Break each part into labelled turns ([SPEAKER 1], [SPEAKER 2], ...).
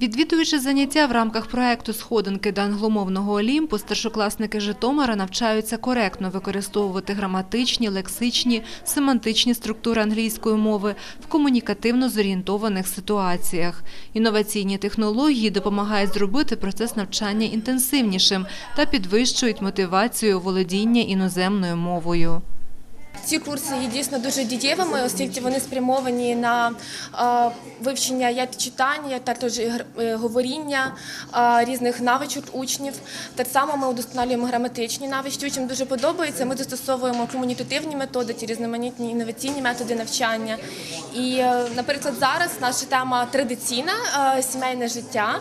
[SPEAKER 1] Відвідуючи заняття в рамках проекту «Сходинки до англомовного Олімпу», старшокласники Житомира навчаються коректно використовувати граматичні, лексичні, семантичні структури англійської мови в комунікативно зорієнтованих ситуаціях. Інноваційні технології допомагають зробити процес навчання інтенсивнішим та підвищують мотивацію володіння іноземною мовою.
[SPEAKER 2] Ці курси є дійсно дуже дієвими, оскільки вони спрямовані на е, вивчення як читання, так і е, говоріння е, різних навичок учнів. Так само ми удосконалюємо граматичні навички. Учням дуже подобається. Ми застосовуємо комунікативні методики, різноманітні інноваційні методи навчання. І, наприклад, зараз наша тема традиційна сімейне життя.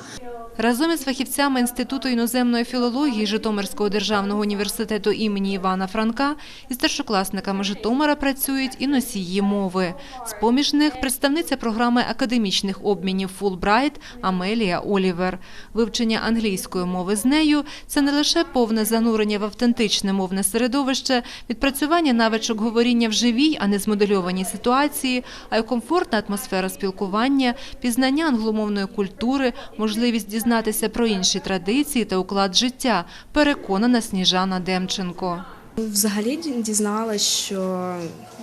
[SPEAKER 1] Разом із фахівцями Інституту іноземної філології Житомирського державного університету імені Івана Франка і старшокласниками Житомира працюють і носії мови. З-поміж них представниця програми академічних обмінів «Фулбрайт» Амелія Олівер. Вивчення англійської мови з нею – це не лише повне занурення в автентичне мовне середовище, відпрацювання навичок говоріння в живій, а не змодельованій ситуації, а й комфортна атмосфера спілкування, пізнання англомовної культури, можливість дізнатися про інші традиції та уклад життя, переконана Сніжана Демченко.
[SPEAKER 3] Взагалі ді- дізналась, що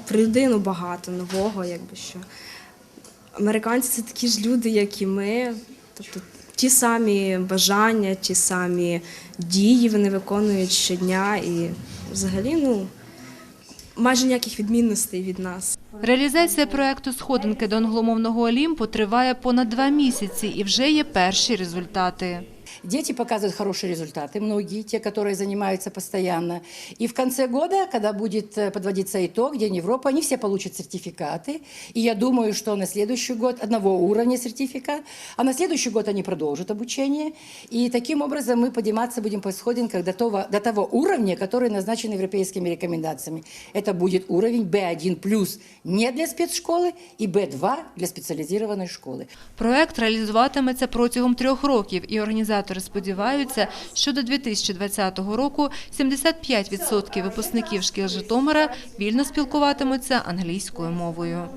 [SPEAKER 3] про людину багато нового, якби що американці це такі ж люди, як і ми. Тобто ті самі бажання, ті самі дії вони виконують щодня і взагалі, ну майже ніяких відмінностей від нас.
[SPEAKER 1] Реалізація проекту «Сходинки до англомовного Олімпу» триває понад два місяці і вже є перші результати.
[SPEAKER 4] Дети показывают хорошие результаты, многие, те, которые занимаются постоянно. И в конце года, когда будет э, подводиться итог, День Европы, они все получат сертификаты. И я думаю, что на следующий год одного уровня сертификат, а на следующий год они продолжат обучение. И таким образом мы подниматься будем по сходинкам до того, до того уровня, который назначен европейскими рекомендациями. Это будет уровень B1+, не для спецшколы, и B2 для специализированной школы.
[SPEAKER 1] Проект реалізуватиметься протягом трьох років, і організатори сподіваються, що до 2020 року 75% випускників шкіл Житомира вільно спілкуватимуться англійською мовою.